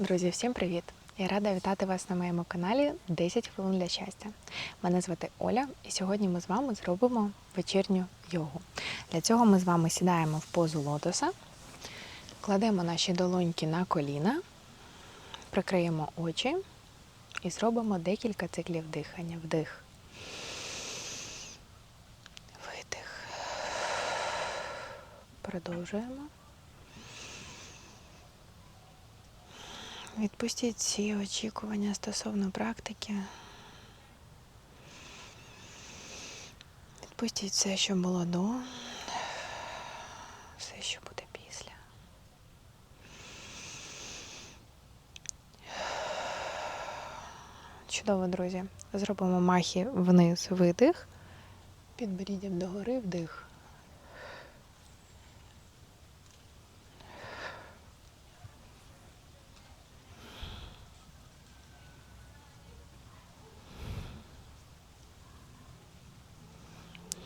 Друзі, всім привіт! Я рада вітати вас на моєму каналі 10 хвилин для щастя. Мене звати Оля, і сьогодні ми з вами зробимо вечірню йогу. Для цього ми з вами сідаємо в позу лотоса, кладемо наші долоньки на коліна, прикриємо очі і зробимо декілька циклів дихання. Вдих. Видих. Продовжуємо. Відпустіть всі очікування стосовно практики. Відпустіть все, що було до, все, що буде після. Чудово, друзі. Зробимо махи вниз, видих, підборіддям догори вдих.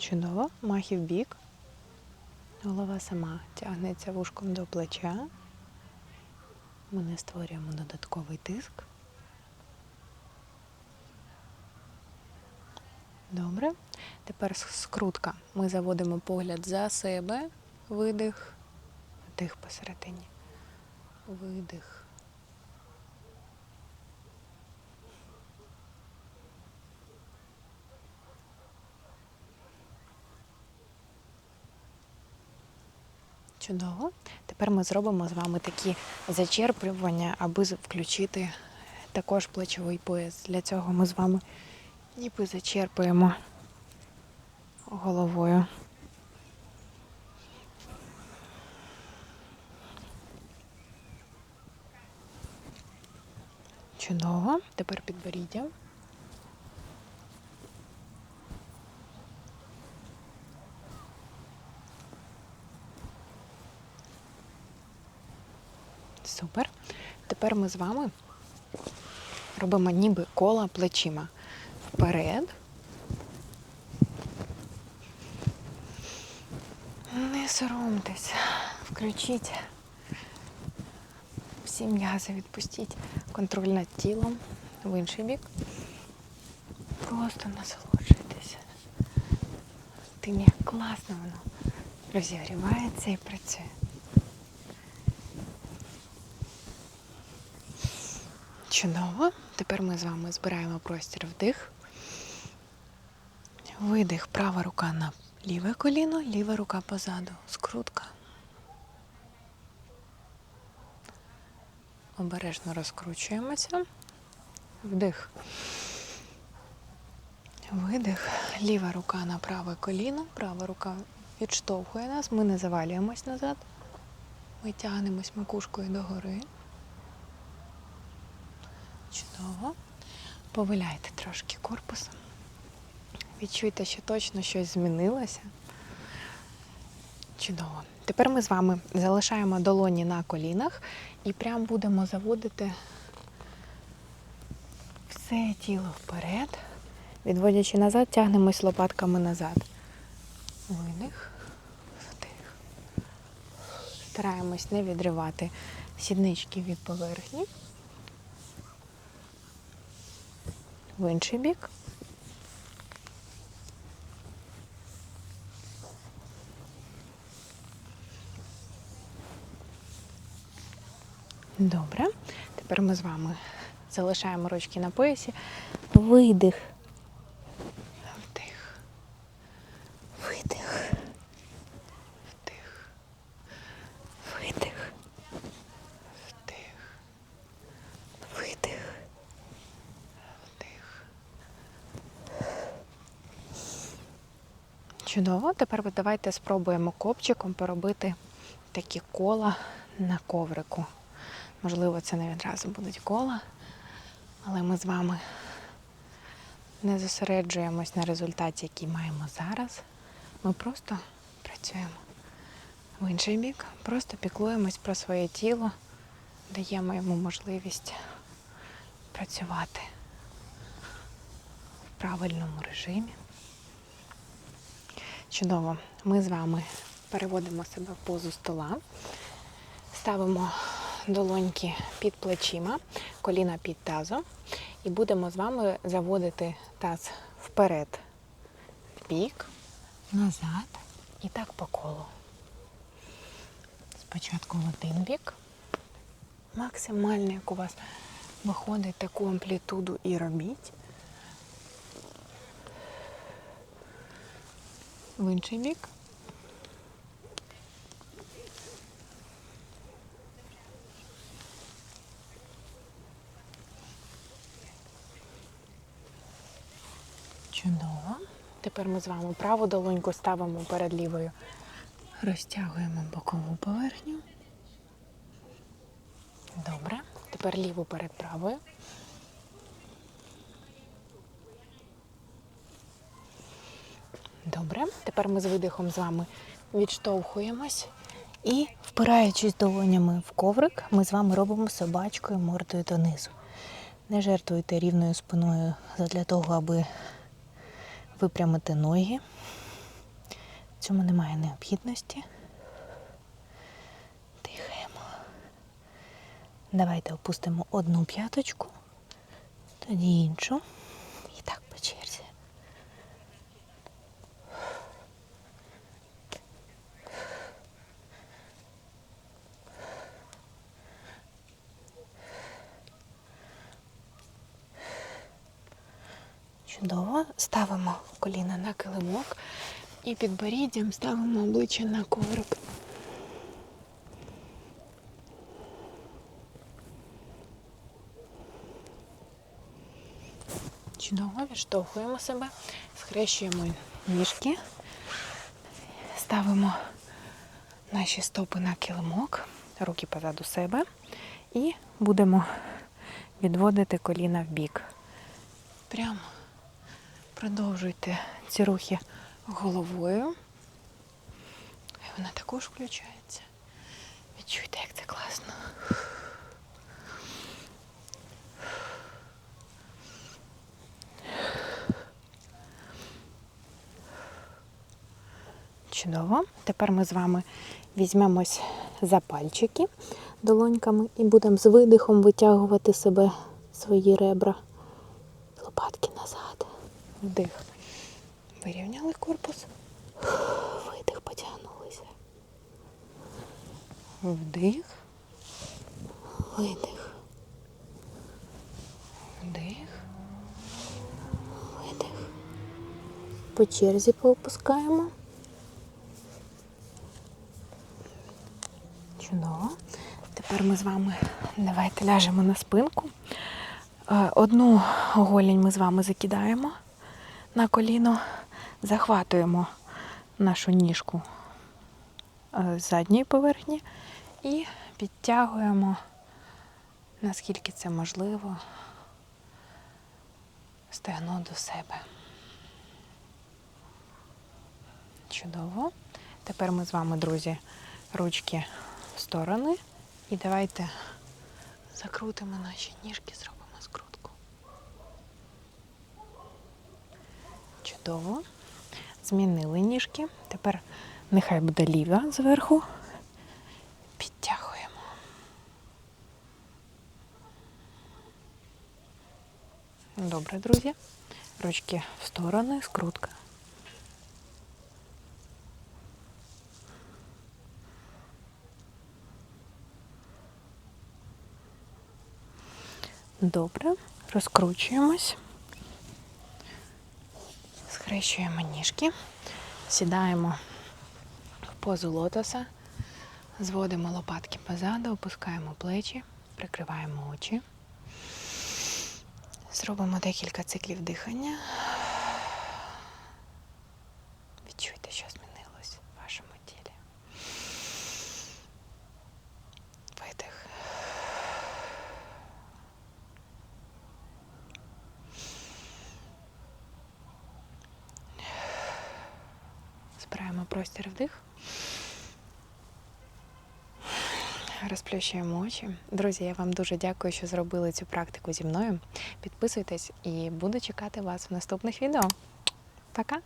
Чудово, махи в бік. Голова сама тягнеться вушком до плеча. Ми не створюємо додатковий тиск. Добре. Тепер скрутка. Ми заводимо погляд за себе. Видих. Вдих посередині. Видих. Чудово. Тепер ми зробимо з вами такі зачерпування, аби включити також плечовий пояс. Для цього ми з вами ніби зачерпуємо головою. Чудово. Тепер підборіддя. Супер. Тепер ми з вами робимо ніби кола плечима. Вперед. Не соромтесь. Включіть всі м'язи, відпустіть контроль над тілом в інший бік. Просто насолоджуйтесь. Тим, як класно воно розігрівається і працює. Чудово. Тепер ми з вами збираємо простір вдих. Видих, права рука на ліве коліно, ліва рука позаду. Скрутка. Обережно розкручуємося. Вдих. Видих. Ліва рука на праве коліно, права рука відштовхує нас. Ми не завалюємось назад. Ми тягнемось макушкою догори. Чудово. Повиляйте трошки корпусом. Відчуйте, що точно щось змінилося. Чудово. Тепер ми з вами залишаємо долоні на колінах і прям будемо заводити все тіло вперед. Відводячи назад, тягнемось лопатками назад. Видих, вдих. Стараємось не відривати сіднички від поверхні. В інший бік. Добре. Тепер ми з вами залишаємо ручки на поясі. Видих. Вдих. Видих. Вдих. Видих. Вдих. Видих. Вдих. Чудово. Тепер ви давайте спробуємо копчиком поробити такі кола на коврику. Можливо, це не відразу будуть кола, але ми з вами не зосереджуємось на результаті, який маємо зараз. Ми просто працюємо в інший бік, просто піклуємось про своє тіло, даємо йому можливість працювати в правильному режимі. Чудово. Ми з вами переводимо себе в позу стола, ставимо долоньки під плечима, коліна під тазом. І будемо з вами заводити таз вперед, в бік, назад і так по колу. Спочатку в один бік. Максимально, як у вас виходить таку амплітуду і робіть. В інший бік. Чудово. Тепер ми з вами праву долоньку ставимо перед лівою. Розтягуємо бокову поверхню. Добре. Тепер ліву перед правою. Добре. Тепер ми з видихом з вами відштовхуємось. І, впираючись долонями в коврик, ми з вами робимо собачкою мордою донизу. Не жертвуйте рівною спиною для того, аби випрямити ноги. В цьому немає необхідності. Дихаємо. Давайте опустимо одну п'яточку, тоді іншу. І так по черзі. Чудово. Ставимо коліна на килимок і підборіддям ставимо обличчя на коврик. Чудово, відштовхуємо себе, схрещуємо ніжки, ставимо наші стопи на килимок, руки позаду себе і будемо відводити коліна в бік. Прямо продовжуйте ці рухи головою. І вона також включається. Відчуйте, як це класно. Чудово. Тепер ми з вами візьмемось за пальчики долоньками і будемо з видихом витягувати себе свої ребра. Лопатки. Вдих. Вирівняли корпус. Видих, потягнулися. Вдих. Видих. Вдих. Видих. По черзі поопускаємо. Чудово. Тепер ми з вами давайте ляжемо на спинку. Е, Одну голінь ми з вами закидаємо на коліно, захватуємо нашу ніжку е, з задньої поверхні і підтягуємо, наскільки це можливо, стегно до себе. Чудово. Тепер ми з вами, друзі, ручки в сторони. І давайте закрутимо наші ніжки, зробимо Чудово. Змінили ніжки. Тепер нехай буде ліва зверху. Підтягуємо. Добре, друзі. Ручки в сторони, скрутка. Добре, розкручуємось, схрещуємо ніжки, сідаємо в позу лотоса, зводимо лопатки позаду, опускаємо плечі, прикриваємо очі. Зробимо декілька циклів дихання. Відчуйте, що змінилось в вашому тілі. Видих. Збираємо простір вдих. Розплющуємо очі. Друзі, я вам дуже дякую, що зробили цю практику зі мною. Підписуйтесь і буду чекати вас в наступних відео. Пока!